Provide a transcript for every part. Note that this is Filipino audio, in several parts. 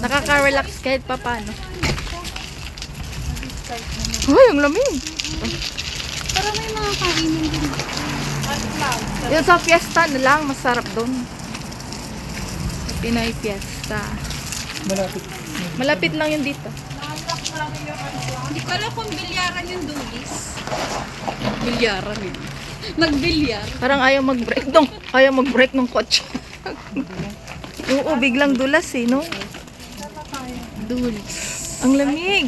Nakaka-relax kahit pa paano. Uy, ang lamig. Pero may mga kainin din. Yung sa fiesta na lang, masarap doon. Pinoy fiesta. Malapit. Malapit lang yun dito. Hindi ko alam kung bilyaran yung dulis. Bilyaran yun. Nagbilyar. Parang ayaw mag-break nung, ayaw mag-break ng kotse. Oo, biglang dulas eh, no? Dulis. Ang lamig.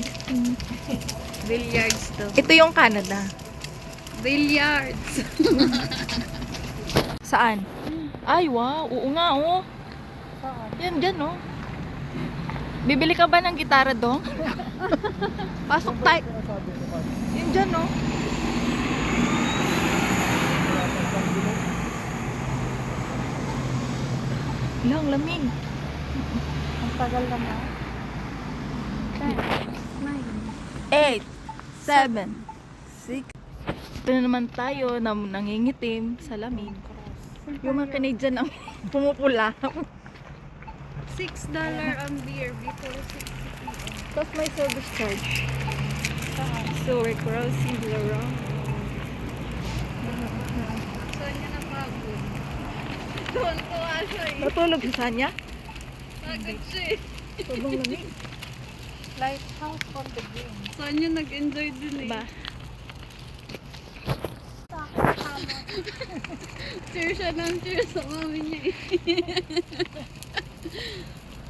Billiards to. Ito yung Canada. Billiards. Saan? Ay, wow. Oo nga, oh. Yan, dyan, oh. Bibili ka ba ng gitara doon? Pasok tayo. Yan dyan, oh. Lang, lamig. Ang tagal na na. 8, 7, 6. Ito na naman tayo na nangingitim sa lamig. Yung mga Canadian ang pumupula. $6 ang beer before 6 p.m. Tapos may service charge. So we're crossing the road. Niya? Doon ko siya eh. Natulog si Sanya? Pagod siya eh. Lamig. Lighthouse on the green. Saan niya nag-enjoy din eh. Ba? Cheer siya ng cheer sa mami niya eh.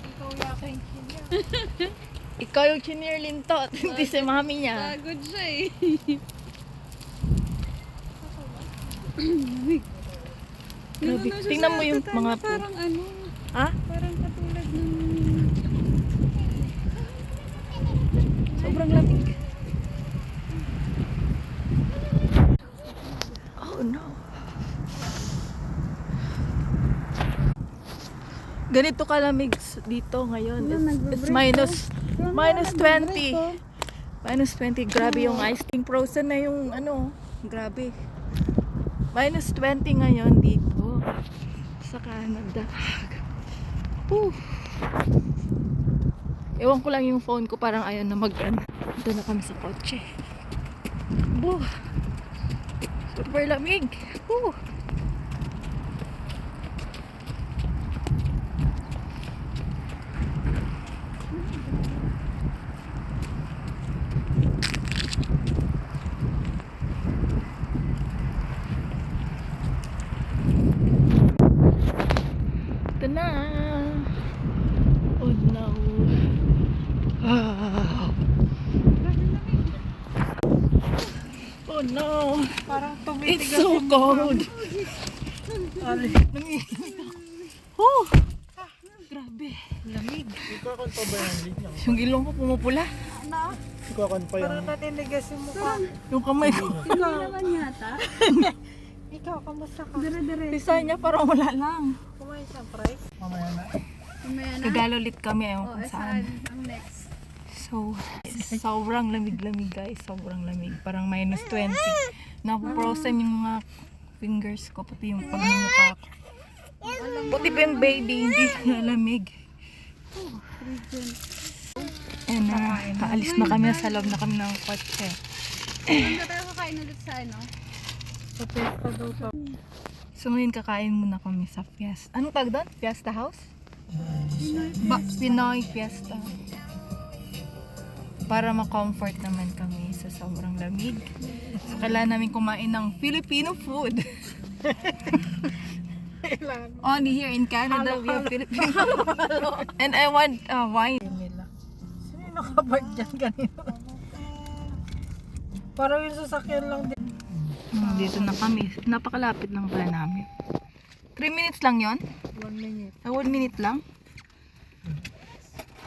Ikaw yata yung kanya. Ikaw yung chinir lintot, hindi si mami niya. Pagod siya eh. Grabe. Siya Tingnan mo yung tatay, mga Parang ano, Ha? parang katulad ng... Sobrang lamig. Oh no. Ganito kalamig dito ngayon. It's, it's minus minus nagbe-break 20. Minus 20. Grabe yung ice cream. Frozen na yung ano. Grabe. Minus 20 ngayon dito. Sa Canada. Whew. Ewan ko lang yung phone ko parang ayaw na mag ano. Doon na kami sa kotse. Buh. Super lamig. Whew. Na. Oh no. Ah. Oh no. Parang It's tumitigas so cold. Ako. Oh. Grabe. Lamig. Ikakan pa ba? Link lang. Yung ilong ko pumupula. na. Ikakan pa yan. natinigas yung mukha. Yung kamay ko. Ikaw naman yata. Ikaw, kamusta ka? Dire-dire. Pisa niya parang wala lang. Kumain siyang fries? Mamaya na. Mamaya na. Nagalolit kami. Ewan Oh, kung eh, saan. Ang next. So, sobrang lamig-lamig guys. Sobrang lamig. Parang minus 20. Napoprosen yung mga fingers ko. Pati yung pagmumukha ko. Buti pa yung baby. Hindi nalamig. And na, kaalis na kami. Sa loob na kami ng kotse. Na tayo kakain ulit sa ano? Sa pesto daw sa... So ngayon kakain muna kami sa Fiesta. Anong tag doon? Fiesta House? Ba Pinoy Fiesta. Para ma-comfort naman kami sa sobrang lamig. So kailangan namin kumain ng Filipino food. Only here in Canada we have Filipino And I want uh, wine. Sino nakabag dyan kanina? Parang yung sasakyan lang din. Hmm, dito na kami. Napakalapit lang pala namin. 3 minutes lang yon? One minute. Ah, one minute lang?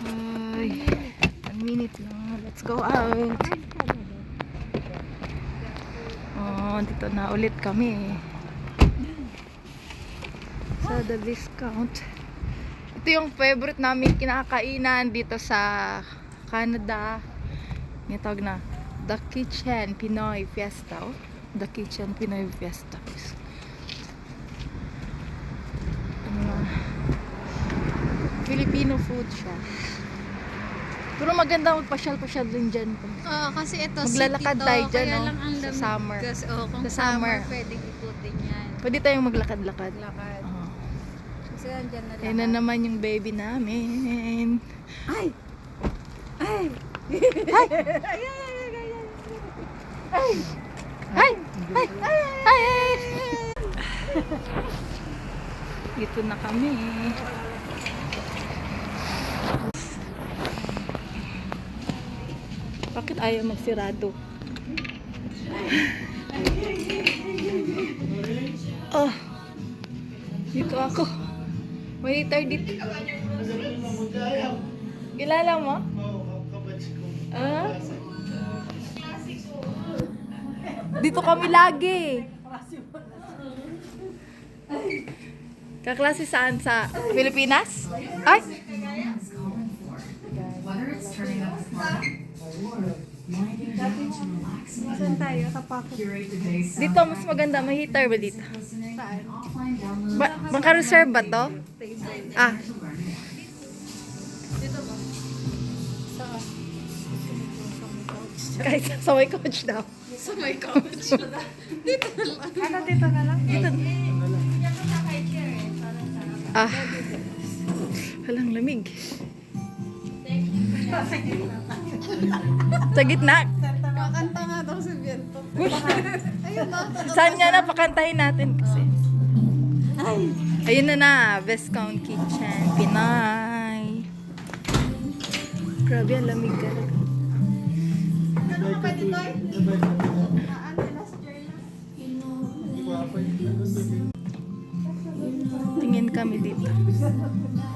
Ay, one minute lang. Let's go out. Oh, dito na ulit kami. Sa the discount. Ito yung favorite namin kinakainan dito sa Canada. May tawag na The Kitchen Pinoy Fiesta. Oh. The Kitchen Pinoy Fiesta. Ano nga. Filipino food siya. Pero maganda magpasyal-pasyal din dyan. Oo, kasi ito Maglalakad city to, tayo dyan, kaya no? lang ang Sa summer. Kasi, oh, kung Sa summer, summer. pwedeng ikutin yan. Pwede tayong maglakad-lakad. Lakad. Oo. Kasi andyan na Ayan na naman yung baby namin. Ay! Ay! Ay! Ay! Ay! Ay! Dito na kami. Bakit ayaw magsirado? Oh. Dito ako. Waiter dito. Kilala mo? Dito kami lagi. Kaklase saan? Sa Pilipinas? Ay! Saan tayo? Sa Paco. Dito, mas maganda. May heater ba dito? Ba Maka-reserve ba to? Ah. Kahit sa may coach daw. Sa may couch. Ano dito na lang? Dito. Ah. Walang lamig. Sa gitna. Kakanta nga daw si Viento. Ayun na. Saan nga na pakantahin natin kasi. Ayun na na, Viscount Kitchen, Pinay. Grabe, ang lamig ka. Ano pa pwede to? Ano, last na. Tingin kami dito.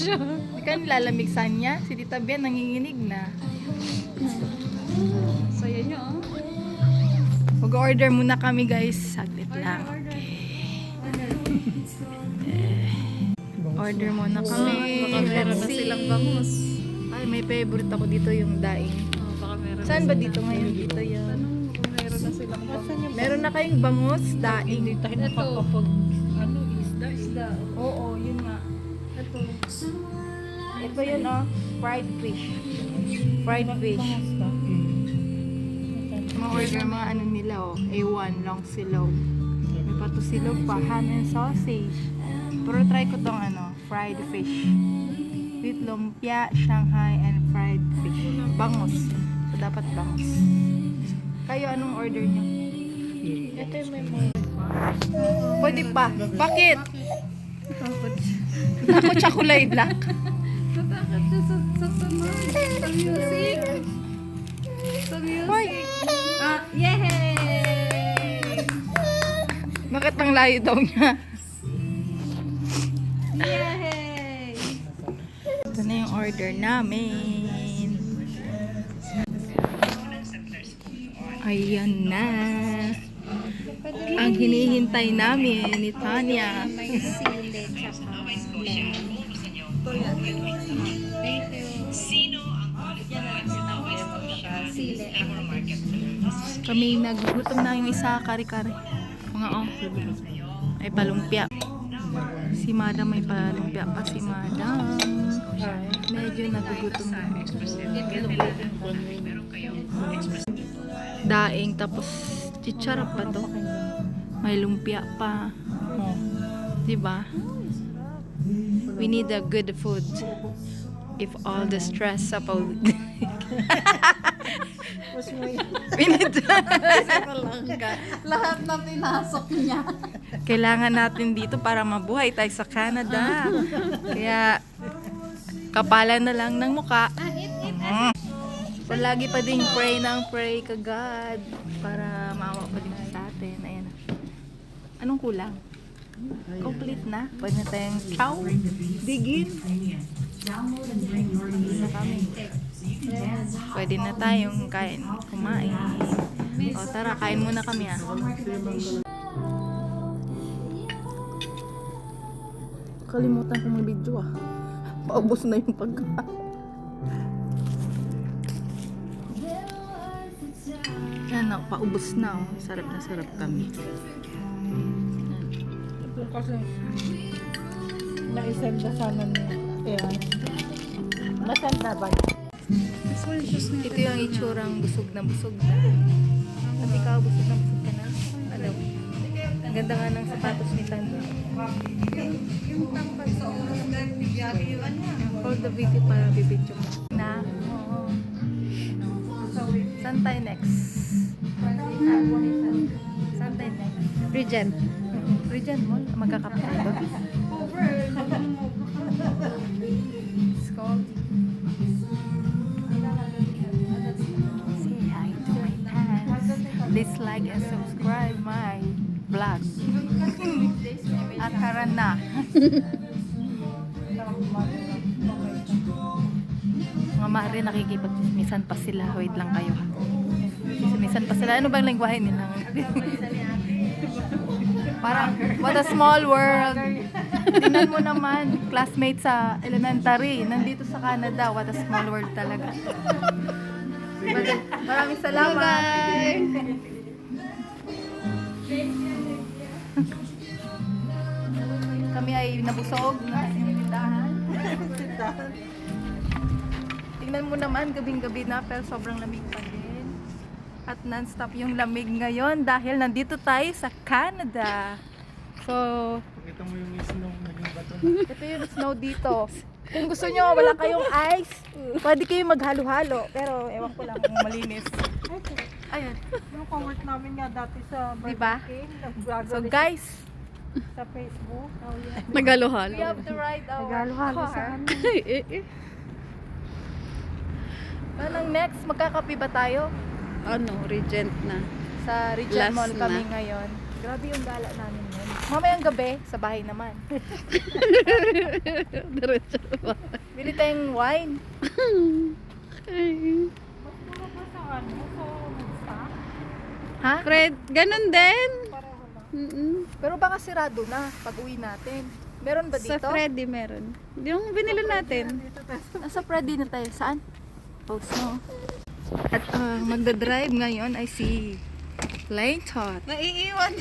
siya. Hindi ka nilalamig Sanya. Si Tita Ben nanginginig na. Saya niyo, oh. Mag-order muna kami guys. Saglit lang. Order muna kami. Baka meron na silang bangus. Ay, may favorite ako dito yung daing. Oh, baka meron Saan ba dito ngayon? Dito Tanong yan. mo kung meron na silang bangus. Meron na kayong bangus, daing. Hindi tayo Ito. nakakapag ano, isda. Isda. Oo, yun nga. Ito. Ito yun oh, fried fish. Fried fish. Mga order mga ano nila oh, A1 long silog. May pato silog pa, ham and sausage. Pero try ko tong ano, fried fish. With lumpia, Shanghai, and fried fish. Bangus. So, dapat bangus. Kayo, anong order nyo? Ito yung may mga Pwede pa. Bakit? Takot siya kulay black. Natakot siya sa, sa. Sa music. Sa music. Why? Ah, yay! Bakit ang layo daw niya? Yay! Ito na yung order namin. Ayan na. Ang hinihintay namin ni Tanya. May sili tsaka. Thank you. Sino ang Sili. Kami nagugutom na yung isa kari-kari. Mga oh. Ay palumpia. Si Madam may palumpia pa si Madam. Medyo nagugutom na. Daing tapos chicharap pa to. May lumpia pa. Oh. 'Di ba? We need a good food. if all the stress pag... Mas may... Lahat na pinasok niya. Kailangan natin dito para mabuhay tayo sa Canada. Kaya, kapalan na lang ng muka. Mm. Palagi pa ding pray ng pray ka God para maawa pa din sa atin. Ayan. Anong kulang? Complete na. Pwede na tayong chow. Digin. Pwede na tayong kain, kumain. O tara, kain muna kami ah. Kalimutan ko mag-video ah. Paubos na yung pagkain. O, paubos na oh. Sarap na sarap kami. Ito kasi naisend na sana niya. Ayan. Nasaan na ba? Ito yung itsurang busog na busog na. At ikaw, busog na busog ka na. Ano? Ang ganda nga ng sapatos ni Tan. Hold the video para bibidyo mo. Na? Oo. Saan tayo next? Saan tayo? Regent. Regent Mall? Magkakape tayo doon? It's called Say hi to my fans. Please like and subscribe my vlog. Akaran na. Mga mare nakikipag-misan pa sila. Wait lang kayo ha. Misan pa sila. Ano bang lengguwahe nila? Parang, what a small world. Tingnan mo naman, classmate sa elementary, nandito sa Canada, what a small world talaga. Mar- Maraming salamat. Kami ay nabusog ng ating tindahan. Tingnan mo naman, gabing-gabi na, pero sobrang lamig pa din. At non-stop yung lamig ngayon dahil nandito tayo sa Canada. So, Pakita mo yung snow naging bato na. ito yung snow dito. Kung gusto nyo, wala kayong ice, pwede kayo maghalo-halo. Pero ewan ko lang kung malinis. Ayan. Yung convert namin nga dati sa Diba? King, nag-vlog So ulit guys, sa Facebook. Oh, yeah. we Nagalo-halo. have to ride our Nagalo-halo sa car. ano. Anong next? Magkakapi ba tayo? Ano, Regent na. Sa Regent Last Mall kami na. ngayon. Grabe yung gala namin ngayon. Mamayang gabi, sa bahay naman. Diretso ba? Bili tayong wine. Sa ano? Sa? Ha? Fred, ganun din. Lang. Mm-mm. Pero baka sirado na pag uwi natin. Meron ba Sa dito? Freddy meron. Yung binili natin. Nasa Freddy na tayo. Saan? Post mo. At ang magdadrive ngayon ay si Lane Tot. Naiiwan